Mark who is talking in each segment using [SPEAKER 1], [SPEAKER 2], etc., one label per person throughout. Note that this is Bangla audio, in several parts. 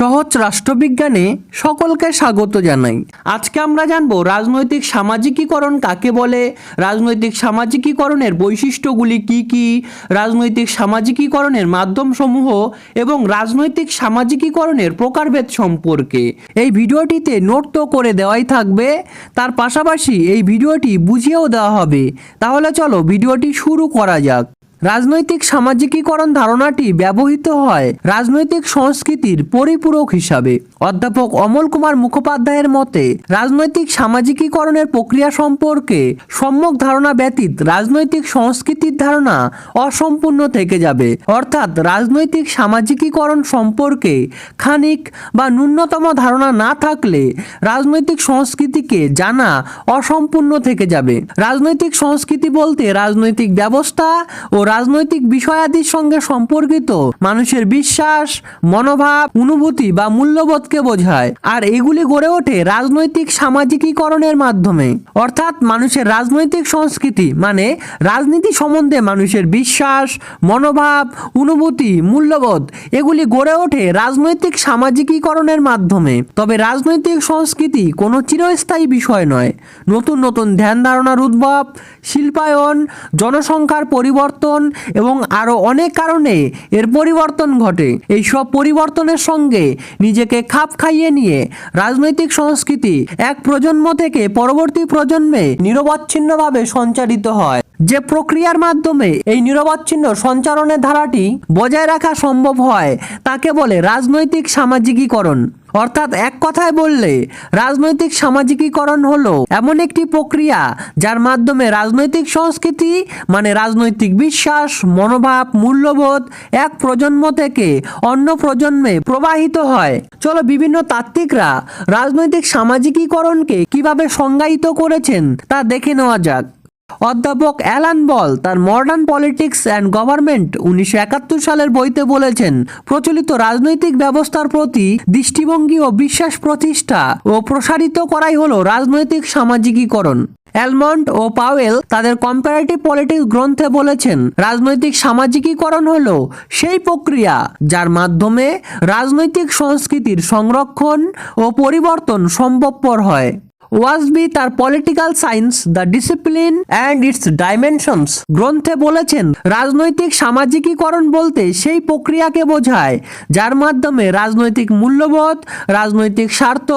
[SPEAKER 1] সহজ রাষ্ট্রবিজ্ঞানে সকলকে স্বাগত জানাই। আজকে আমরা জানব রাজনৈতিক সামাজিকীকরণ কাকে বলে, রাজনৈতিক সামাজিকীকরণের বৈশিষ্ট্যগুলি কি কি, রাজনৈতিক সামাজিকীকরণের মাধ্যমসমূহ এবং রাজনৈতিক সামাজিকীকরণের প্রকারভেদ সম্পর্কে। এই ভিডিওটিতে নোট তো করে দেওয়াই থাকবে, তার পাশাপাশি এই ভিডিওটি বুঝিয়েও দেওয়া হবে। তাহলে চলো ভিডিওটি শুরু করা যাক। রাজনৈতিক সামাজিকীকরণ ধারণাটি ব্যবহৃত হয় রাজনৈতিক সংস্কৃতির পরিপূরক হিসাবে। অধ্যাপক অমল কুমার মুখোপাধ্যায়ের মতে, রাজনৈতিক সামাজিকীকরণের প্রক্রিয়া সম্পর্কে সম্যক ধারণা ব্যতীত রাজনৈতিক সংস্কৃতির ধারণা অসম্পূর্ণ থেকে যাবে। অর্থাৎ রাজনৈতিক সামাজিকীকরণ সম্পর্কে খানিক বা ন্যূনতম ধারণা না থাকলে রাজনৈতিক সংস্কৃতিকে জানা অসম্পূর্ণ থেকে যাবে। রাজনৈতিক সংস্কৃতি বলতে রাজনৈতিক ব্যবস্থা ও রাজনৈতিক বিষয়াদির সঙ্গে সম্পর্কিত মানুষের বিশ্বাস, মনোভাব, অনুভূতি বা মূল্যবোধকে বোঝায়, আর এগুলি গড়ে ওঠে রাজনৈতিক সামাজিকীকরণের মাধ্যমে। অর্থাৎ মানুষের রাজনৈতিক সংস্কৃতি মানে রাজনীতি সম্বন্ধে মানুষের বিশ্বাস, মনোভাব, অনুভূতি, মূল্যবোধ, এগুলি গড়ে ওঠে রাজনৈতিক সামাজিকীকরণের মাধ্যমে। তবে রাজনৈতিক সংস্কৃতি কোনো চিরস্থায়ী বিষয় নয়। নতুন নতুন ধ্যান ধারণার উদ্ভব, শিল্পায়ন, জনসংখ্যার পরিবর্তন এবং আরও অনেক কারণে এর পরিবর্তন ঘটে। এই সব পরিবর্তনের সঙ্গে নিজেকে খাপ খাইয়ে নিয়ে রাজনৈতিক সংস্কৃতি এক প্রজন্ম থেকে পরবর্তী প্রজন্মে নিরবচ্ছিন্নভাবে সঞ্চারিত হয়। যে প্রক্রিয়ার মাধ্যমে এই নিরবচ্ছিন্ন সঞ্চারণের ধারাটি বজায় রাখা সম্ভব হয়, তাকে বলে রাজনৈতিক সামাজিকীকরণ। অর্থাৎ এক কথায় বললে, রাজনৈতিক সামাজিকীকরণ হলো এমন একটি প্রক্রিয়া যার মাধ্যমে রাজনৈতিক সংস্কৃতি মানে রাজনৈতিক বিশ্বাস, মনোভাব, মূল্যবোধ এক প্রজন্ম থেকে অন্য প্রজন্মে প্রবাহিত হয়। চলো বিভিন্ন তাত্ত্বিকরা রাজনৈতিক সামাজিকীকরণকে কীভাবে সংজ্ঞায়িত করেছেন তা দেখে নেওয়া যাক। অধ্যাপক অ্যালান বল তার মডার্ন পলিটিক্স অ্যান্ড গভর্নমেন্ট উনিশশো একাত্তর সালের বইতে বলেছেন, প্রচলিত রাজনৈতিক ব্যবস্থার প্রতি দৃষ্টিভঙ্গি ও বিশ্বাস প্রতিষ্ঠা ও প্রসারিত করাই হল রাজনৈতিক সামাজিকীকরণ। অ্যালমন্ড ও পাওয়েল তাদের কম্পারেটিভ পলিটিক্স গ্রন্থে বলেছেন, রাজনৈতিক সামাজিকীকরণ হল সেই প্রক্রিয়া যার মাধ্যমে রাজনৈতিক সংস্কৃতির সংরক্ষণ ও পরিবর্তন সম্ভবপর হয়। ওয়াজবি তার political science the discipline and its dimensions গ্রন্থে বলেছেন রাজনৈতিক সামাজিকীকরণ বলতে সেই প্রক্রিয়াকে বোঝায় যার মাধ্যমে রাজনৈতিক মূল্যবোধ রাজনৈতিক স্বার্থ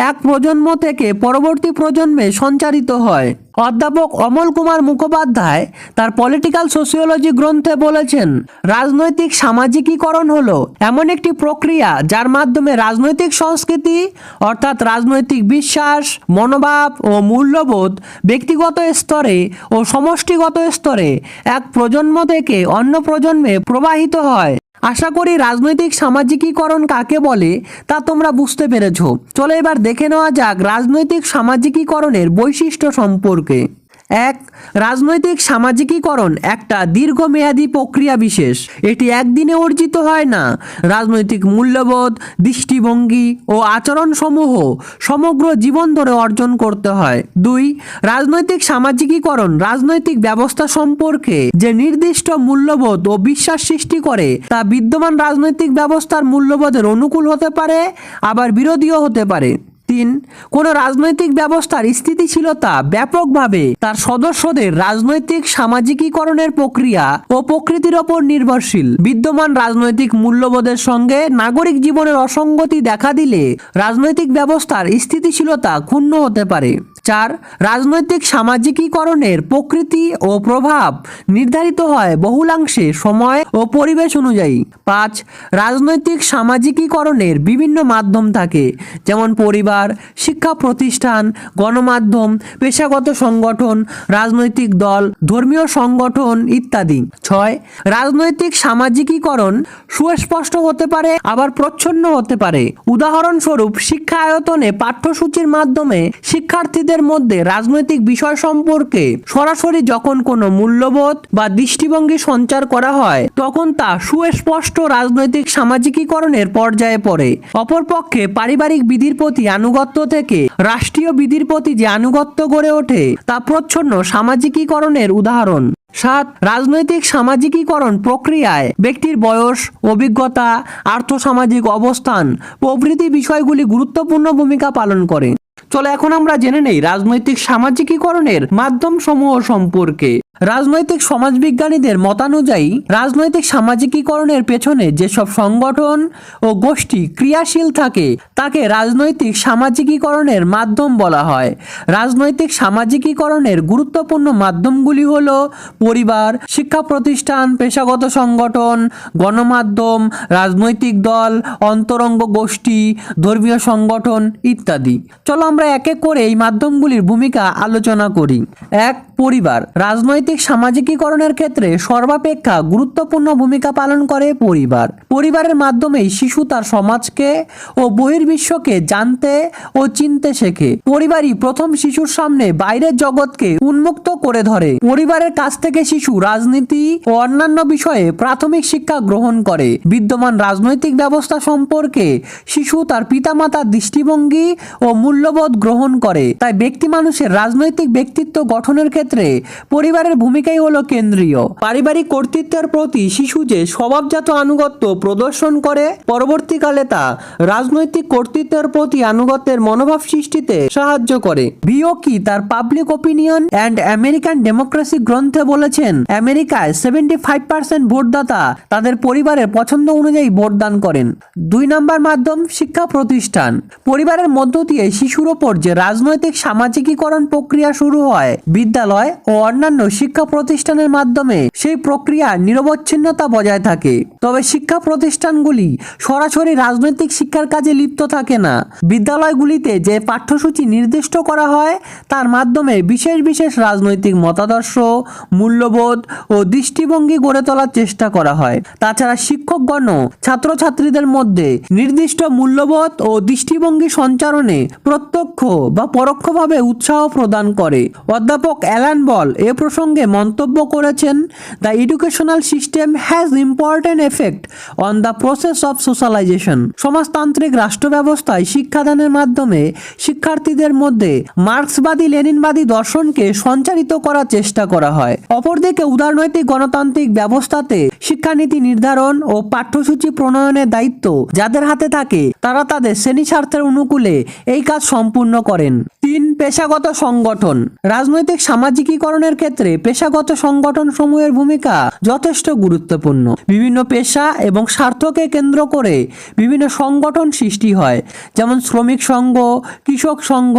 [SPEAKER 1] এক প্রজন্ম থেকে পরবর্তী প্রজন্মে সঞ্চারিত হয় অধ্যাপক অমল কুমার মুখোপাধ্যায় তার পলিটিক্যাল সোসিওলজি গ্রন্থে বলেছেন, রাজনৈতিক সামাজিকীকরণ হল এমন একটি প্রক্রিয়া যার মাধ্যমে রাজনৈতিক সংস্কৃতি, অর্থাৎ রাজনৈতিক বিশ্বাস, মনোভাব ও মূল্যবোধ ব্যক্তিগত স্তরে ও সমষ্টিগত স্তরে এক প্রজন্ম থেকে অন্য প্রজন্মে প্রবাহিত হয়। আশা করি রাজনৈতিক সামাজিকীকরণ কাকে বলে, তা তোমরা বুঝতে পেরেছ। চলো এবার দেখে নেওয়া যাক রাজনৈতিক সামাজিকীকরণের বৈশিষ্ট্য সম্পর্কে। এক, রাজনৈতিক সামাজিকীকরণ, একটা দীর্ঘমেয়াদী প্রক্রিয়া বিশেষ। এটি একদিনে অর্জিত হয় না। রাজনৈতিক মূল্যবোধ, দৃষ্টিভঙ্গি ও আচরণসমূহ সমগ্র জীবন ধরে অর্জন করতে হয়। দুই, রাজনৈতিক সামাজিকীকরণ, রাজনৈতিক ব্যবস্থা সম্পর্কে যে নির্দিষ্ট মূল্যবোধ ও বিশ্বাস সৃষ্টি করে, তা বিদ্যমান রাজনৈতিক ব্যবস্থার মূল্যবোধের অনুকূল হতে পারে, আবার বিরোধীও হতে পারে। তিন, কোন রাজনৈতিক ব্যবস্থার স্থিতিশীলতা ব্যাপকভাবে তার সদস্যদের রাজনৈতিক সামাজিকীকরণের প্রক্রিয়া ও প্রকৃতির ওপর নির্ভরশীল। বিদ্যমান রাজনৈতিক মূল্যবোধের সঙ্গে নাগরিক জীবনের অসঙ্গতি দেখা দিলে রাজনৈতিক ব্যবস্থার স্থিতিশীলতা ক্ষুণ্ণ হতে পারে। চার, রাজনৈতিক সামাজিকীকরণের প্রকৃতি ও প্রভাব নির্ধারিত হয় বহুলাংশে সময় ও পরিবেশ অনুযায়ী। পাঁচ, রাজনৈতিক সামাজিকীকরণের বিভিন্ন মাধ্যম থাকে, যেমন পরিবার, শিক্ষা প্রতিষ্ঠান, গণমাধ্যম, পেশাগত সংগঠন, রাজনৈতিক দল, ধর্মীয় সংগঠন ইত্যাদি। ছয়, রাজনৈতিক সামাজিকীকরণ সুস্পষ্ট হতে পারে, আবার প্রচ্ছন্ন হতে পারে। উদাহরণস্বরূপ, শিক্ষা আয়তনে পাঠ্যসূচির মাধ্যমে শিক্ষার্থীদের মধ্যে রাজনৈতিক বিষয় সম্পর্কে সরাসরি যখন কোনো মূল্যবোধ বা দৃষ্টিভঙ্গি সঞ্চার করা হয়, তখন তা সুস্পষ্ট রাজনৈতিক সামাজিকীকরণের পর্যায়ে পড়ে। অপরপক্ষে পারিবারিক বিধির প্রতি আনুগত্য থেকে রাষ্ট্রীয় বিধির প্রতি যে আনুগত্য গড়ে ওঠে, তা প্রচ্ছন্ন সামাজিকীকরণের উদাহরণ। সাত, রাজনৈতিক সামাজিকীকরণ প্রক্রিয়ায় ব্যক্তির বয়স, অভিজ্ঞতা, আর্থসামাজিক অবস্থান প্রভৃতি বিষয়গুলি গুরুত্বপূর্ণ ভূমিকা পালন করে। চলো এখন আমরা জেনে নেই রাজনৈতিক সামাজিকীকরণের মাধ্যম সমূহ সম্পর্কে। রাজনৈতিক সমাজবিজ্ঞানীদের মতানুযায়ী, রাজনৈতিক সামাজিকীকরণের পেছনে যেসব সংগঠন ও গোষ্ঠী ক্রিয়াশীল থাকে, তাকে রাজনৈতিক সামাজিকীকরণের মাধ্যম বলা হয়। রাজনৈতিক সামাজিকীকরণের গুরুত্বপূর্ণ মাধ্যমগুলি হল পরিবার, শিক্ষা প্রতিষ্ঠান, পেশাগত সংগঠন, গণমাধ্যম, রাজনৈতিক দল, অন্তরঙ্গ গোষ্ঠী, ধর্মীয় সংগঠন ইত্যাদি। চলো আমরা এক এক করে এই মাধ্যমগুলির ভূমিকা আলোচনা করি। এক পরিবার। রাজনৈতিক সামাজিকীকরণের ক্ষেত্রে সর্বাপেক্ষা গুরুত্বপূর্ণ ভূমিকা পালন করে পরিবার। পরিবারের মাধ্যমেই শিশু তার সমাজকে ও বহির্বিশ্বকে জানতে ও চিনতে শেখে। পরিবারই প্রথম শিশুর সামনে বাইরের জগৎকে উন্মুক্ত করে ধরে। পরিবারের কাছ থেকে শিশু রাজনীতি ও অন্যান্য বিষয়ে প্রাথমিক শিক্ষা গ্রহণ করে। বিদ্যমান রাজনৈতিক ব্যবস্থা সম্পর্কে শিশু তার পিতামাতার দৃষ্টিভঙ্গি ও মূল্যবোধ গ্রহণ করে। তাই ব্যক্তি মানুষের রাজনৈতিক ব্যক্তিত্ব গঠনের ক্ষেত্রে পরিবারের ভূমিকাই হলো কেন্দ্রীয়। পারিবারিক কর্তৃত্বের প্রতি শিশু যে স্বভাবজাত আনুগত্য প্রদর্শন করে, পরবর্তীকালে তা রাজনৈতিক কর্তৃত্বের প্রতি আনুগত্যের মনোভাব সৃষ্টিতে সাহায্য করে। বিওকি তার public opinion and American democracy গ্রন্থে বলেছেন, আমেরিকায় সেভেন্টি ফাইভ পার্সেন্ট ভোটদাতা তাদের পরিবারের পছন্দ অনুযায়ী ভোটদান করেন। দুই নম্বর মাধ্যম, শিক্ষা প্রতিষ্ঠান। পরিবারের মধ্য দিয়ে শিশুর ওপর যে রাজনৈতিক সামাজিকীকরণ প্রক্রিয়া শুরু হয়, বিদ্যালয় ও অন্যান্য শিক্ষা প্রতিষ্ঠানের মাধ্যমে সেই প্রক্রিয়া নিরবচ্ছিন্নতা বজায় থাকে। তবে শিক্ষা প্রতিষ্ঠানগুলি সরাসরি রাজনৈতিক শিক্ষার কাজে লিপ্ত থাকে না। বিদ্যালয়গুলিতে যে পাঠ্যসূচি নির্দিষ্ট করা হয়, তার মাধ্যমে বিশেষ বিশেষ রাজনৈতিক মতাদর্শ, মূল্যবোধ ও দৃষ্টিভঙ্গি গড়ে তোলার চেষ্টা করা হয়। তাছাড়া শিক্ষকগণ ছাত্রছাত্রীদের মধ্যে নির্দিষ্ট মূল্যবোধ ও দৃষ্টিভঙ্গি সঞ্চারণে প্রত্যক্ষ বা পরোক্ষভাবে উৎসাহ প্রদান করে। অধ্যাপক অ্যালান বল এ প্রসঙ্গে মন্তব্য করেছেন the educational system has important effect on the process of socialisation সমাজতান্ত্রিক রাষ্ট্র ব্যবস্থায় শিক্ষাদানের মাধ্যমে শিক্ষার্থীদের মধ্যে মার্ক্সবাদী, লেনিনবাদী দর্শনকে সঞ্চারিত করার চেষ্টা করা হয়। অপরদিকে উদারনৈতিক গণতান্ত্রিক ব্যবস্থাতে শিক্ষানীতি নির্ধারণ ও পাঠ্যসূচি প্রণয়নের দায়িত্ব যাদের হাতে থাকে, তারা তাদের শ্রেণি স্বার্থের অনুকূলে এই কাজ সম্পূর্ণ করেন। তিন, পেশাগত সংগঠন। রাজনৈতিক সামাজিকীকরণের ক্ষেত্রে পেশাগত সংগঠন সমূহের ভূমিকা যথেষ্ট গুরুত্বপূর্ণ। বিভিন্ন পেশা এবং স্বার্থকে কেন্দ্র করে বিভিন্ন সংগঠন সৃষ্টি হয়, যেমন শ্রমিক সংঘ, কৃষক সংঘ,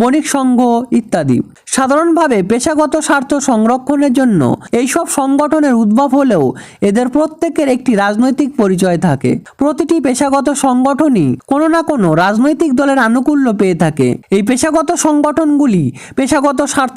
[SPEAKER 1] বণিক সংঘ ইত্যাদি। সাধারণভাবে পেশাগত স্বার্থ সংরক্ষণের জন্য এইসব সংগঠনের উদ্ভব হলেও এদের প্রত্যেকের একটি রাজনৈতিক পরিচয় থাকে। প্রতিটি পেশাগত সংগঠনই কোনো না কোনো রাজনৈতিক দলের আনুকূল্য পেয়ে থাকে। এই পেশাগত সংগঠনগুলি পেশাগত স্বার্থ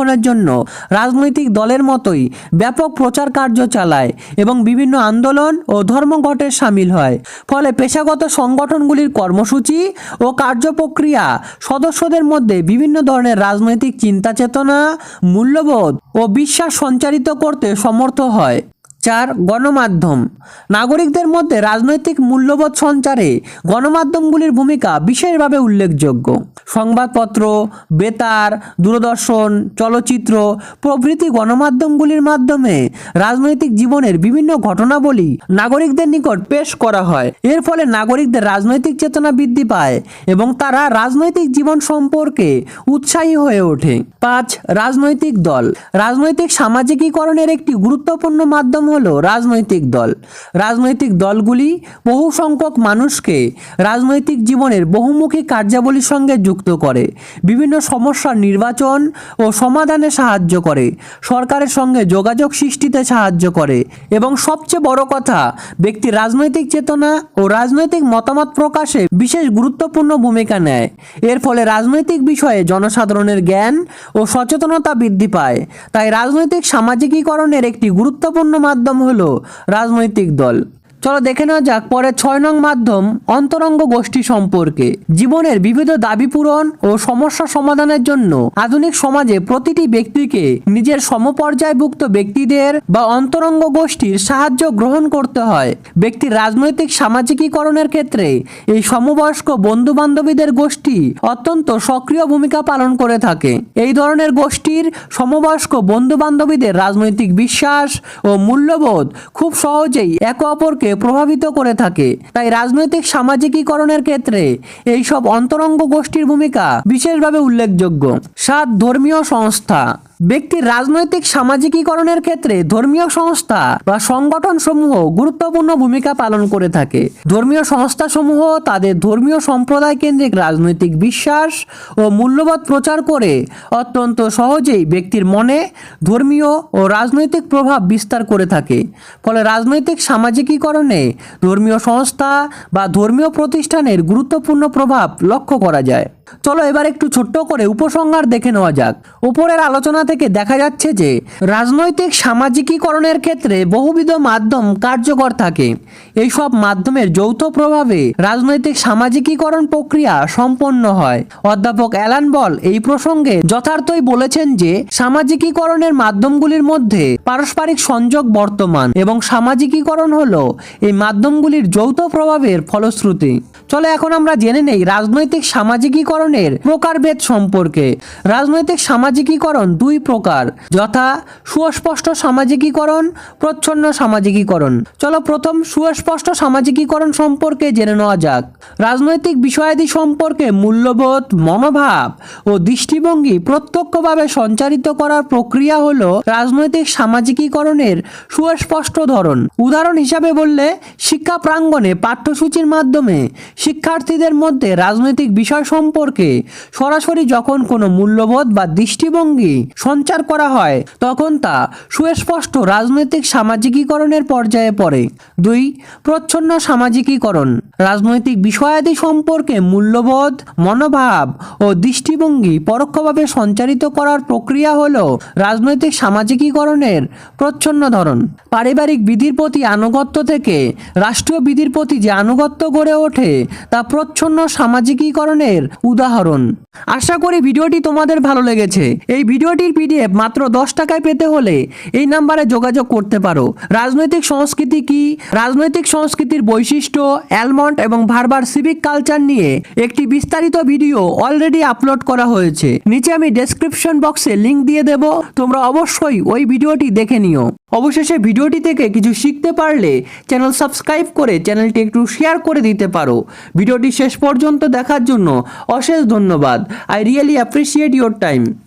[SPEAKER 1] সংরক্ষণের জন্য রাজনৈতিক দলের মতোই ব্যাপক প্রচার কার্য চালায় এবং বিভিন্ন আন্দোলন ও ধর্মঘটের সামিল হয়। ফলে পেশাগত সংগঠনগুলির কর্মসূচি ও কার্যপ্রক্রিয়া সদস্যদের মধ্যে বিভিন্ন ধরনের রাজনৈতিক চিন্তা চেতনা মূল্যবোধ ও বিশ্বাস সঞ্চারিত করতে সমর্থ হয়। চার গণমাধ্যম। নাগরিকদের মধ্যে রাজনৈতিক মূল্যবোধ সঞ্চারে গণমাধ্যমগুলির ভূমিকা বিশেষভাবে উল্লেখযোগ্য। সংবাদপত্র, বেতার, দূরদর্শন, চলচ্চিত্র প্রভৃতি গণমাধ্যমগুলির মাধ্যমে রাজনৈতিক জীবনের বিভিন্ন ঘটনাবলী নাগরিকদের নিকট পেশ করা হয়। এর ফলে নাগরিকদের রাজনৈতিক চেতনা বৃদ্ধি পায় এবং তারা রাজনৈতিক জীবন সম্পর্কে উৎসাহী হয়ে ওঠে। পাঁচ, রাজনৈতিক দল। রাজনৈতিক সামাজিকীকরণের একটি গুরুত্বপূর্ণ মাধ্যম হলো রাজনৈতিক দল। রাজনৈতিক দলগুলি বহু সংখ্যক মানুষকে রাজনৈতিক জীবনের বহুমুখী কার্যাবলীর সঙ্গে যুক্ত করে। বিভিন্ন সমস্যার নির্বাচন ও সমাধানে সাহায্য করে। সরকারের সঙ্গে যোগাযোগ সৃষ্টিতে সাহায্য করে। এবং সবচেয়ে বড় কথা ব্যক্তির রাজনৈতিক চেতনা ও রাজনৈতিক মতামত প্রকাশে বিশেষ গুরুত্বপূর্ণ ভূমিকা নেয়। এর ফলে রাজনৈতিক বিষয়ে জনসাধারণের জ্ঞান ও সচেতনতা বৃদ্ধি পায়। তাই রাজনৈতিক সামাজিকীকরণের একটি গুরুত্বপূর্ণ মাধ্যম হলো রাজনৈতিক দল। চলো দেখে নেওয়া যাক পরে ছয় নং মাধ্যম, অন্তরঙ্গ গোষ্ঠী সম্পর্কে। জীবনের বিবিধ দাবি পূরণ ও সমস্যা সমাধানের জন্য আধুনিক সমাজে প্রতিটি ব্যক্তিকে নিজের সমপর্যায়ভুক্ত ব্যক্তিদের বা অন্তরঙ্গ গোষ্ঠীর সাহায্য গ্রহণ করতে হয়। ব্যক্তির রাজনৈতিক সামাজিকীকরণের ক্ষেত্রে এই সমবয়স্ক বন্ধু বান্ধবীদের গোষ্ঠী অত্যন্ত সক্রিয় ভূমিকা পালন করে থাকে। এই ধরনের গোষ্ঠীর সমবয়স্ক বন্ধু বান্ধবীদের রাজনৈতিক বিশ্বাস ও মূল্যবোধ খুব সহজেই একে অপরকে প্রভাবিত করে থাকে। তাই রাজনৈতিক সামাজিকীকরণের ক্ষেত্রে এই সব অন্তরঙ্গ গোষ্ঠীর ভূমিকা বিশেষভাবে উল্লেখযোগ্য। সাত ধর্মীয় সংস্থা ব্যক্তির রাজনৈতিক সামাজিকীকরণের ক্ষেত্রে ধর্মীয় সংস্থা বা সংগঠন সমূহ গুরুত্বপূর্ণ ভূমিকা পালন করে থাকে। ধর্মীয় সংস্থা সমূহ তাদের ধর্মীয় সম্প্রদায় কেন্দ্রিক রাজনৈতিক বিশ্বাস ও মূল্যবোধ প্রচার করে অত্যন্ত সহজেই ব্যক্তির মনে ধর্মীয় ও রাজনৈতিক প্রভাব বিস্তার করে থাকে। ফলে রাজনৈতিক সামাজিকীকরণে ধর্মীয় সংস্থা বা ধর্মীয় প্রতিষ্ঠানের গুরুত্বপূর্ণ প্রভাব লক্ষ্য করা যায়। চলো এবার একটু ছোট্ট করে উপসংহার দেখে নেওয়া যাক। উপরের আলোচনা থেকে দেখা যাচ্ছে যে, রাজনৈতিক সামাজিকীকরণের ক্ষেত্রে বহুবিধ মাধ্যম কার্যকর থাকে। এইসব মাধ্যমের যৌথ প্রভাবে রাজনৈতিক সামাজিকীকরণ প্রক্রিয়া সম্পন্ন হয়। অধ্যাপক অ্যালান বল এই প্রসঙ্গে যথার্থই বলেছেন যে, সামাজিকীকরণের মাধ্যমগুলির মধ্যে পারস্পরিক সংযোগ বর্তমান এবং সামাজিকীকরণ হলো এই মাধ্যমগুলির যৌথ প্রভাবের ফলশ্রুতি। চলো এখন আমরা জেনে নেই রাজনৈতিক সামাজিকীকরণের প্রকারভেদ সম্পর্কে। রাজনৈতিক সামাজিকীকরণ দুই প্রকার। যথা সুস্পষ্ট সামাজিকীকরণ, প্রচ্ছন্ন সামাজিকীকরণ। চলো প্রথম সুস্পষ্ট সামাজিকীকরণ সম্পর্কে জেনে নেওয়া যাক। রাজনৈতিক বিষয়াদি সম্পর্কে মূল্যবোধ, মনোভাব ও দৃষ্টিভঙ্গি প্রত্যক্ষভাবে সঞ্চারিত করার প্রক্রিয়া হলো রাজনৈতিক সামাজিকীকরণের সুস্পষ্ট ধরন। উদাহরণ হিসাবে বললে, শিক্ষা প্রাঙ্গণে পাঠ্যসূচির মাধ্যমে শিক্ষার্থীদের মধ্যে রাজনৈতিক বিষয় সম্পর্কে সরাসরি যখন কোনো মূল্যবোধ বা দৃষ্টিভঙ্গি সঞ্চার করা হয়, তখন তা সুস্পষ্ট রাজনৈতিক সামাজিকীকরণের পর্যায়ে পড়ে। দুই, প্রচ্ছন্ন সামাজিকীকরণ। রাজনৈতিক বিষয়াদি সম্পর্কে মূল্যবোধ, মনোভাব ও দৃষ্টিভঙ্গি পরোক্ষভাবে সঞ্চারিত করার প্রক্রিয়া হল রাজনৈতিক সামাজিকীকরণের প্রচ্ছন্ন ধরন। পারিবারিক বিধির প্রতি আনুগত্য থেকে রাষ্ট্রীয় বিধির প্রতি যে আনুগত্য গড়ে ওঠে, তা প্রচ্ছন্ন সামাজিকীকরণের উদাহরণ আশা করি ভিডিওটি তোমাদের ভালো লেগেছে। এই ভিডিওটির পিডিএফ মাত্র দশ টাকায় পেতে হলে এই নাম্বারে যোগাযোগ করতে পারো। রাজনৈতিক সংস্কৃতি কি? রাজনৈতিক সংস্কৃতির বৈশিষ্ট্য, অ্যালমন্ড এবং ভারবার সিভিক কালচার নিয়ে একটি বিস্তারিত ভিডিও অলরেডি আপলোড করা হয়েছে। নিচে আমি ডেসক্রিপশন বক্সে লিংক দিয়ে দেব। তোমরা অবশ্যই ওই ভিডিওটি দেখে নিও। অবশেষে ভিডিওটি থেকে কিছু শিখতে পারলে চ্যানেল সাবস্ক্রাইব করে চ্যানেলটি একটু শেয়ার করে দিতে পারো। ভিডিওটি শেষ পর্যন্ত দেখার জন্য অশেষ ধন্যবাদ I really appreciate your time